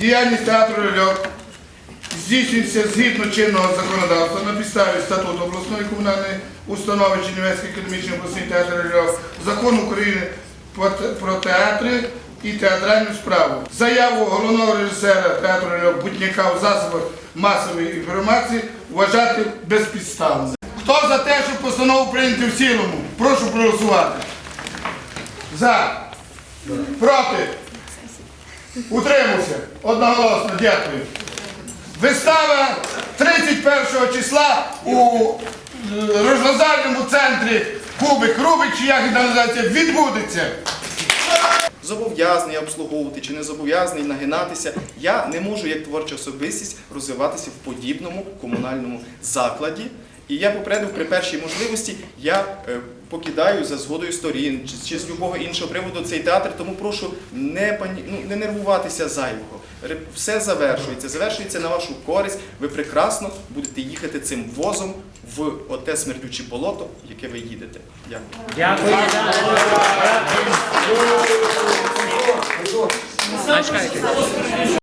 Діяльність театру Льох здійснюється згідно чинного законодавства на підставі статуту обласної комунальної установи Чернівецький академічний обласний театр Льох, закон України про театри і театральну справу. Заяву головного режисера театру Льох Бутняка у засобах масової інформації вважати безпідставною. Хто за те, щоб постанову прийняти в цілому? Прошу проголосувати. За. Проти. Утримався. Одноголосно. Дякую. Вистава 31 числа у е, розважальному центрі Кубик Рубик, чи як називається, відбудеться. зобов'язаний обслуговувати чи не зобов'язаний нагинатися. Я не можу як творча особистість розвиватися в подібному комунальному закладі. І я попередив при першій можливості, я е, покидаю за згодою сторін чи, з любого іншого приводу цей театр, тому прошу не пані... ну, не нервуватися зайвого. Все завершується, завершується на вашу користь. Ви прекрасно будете їхати цим возом в оте смердюче болото, яке ви їдете. Дякую. Дякую.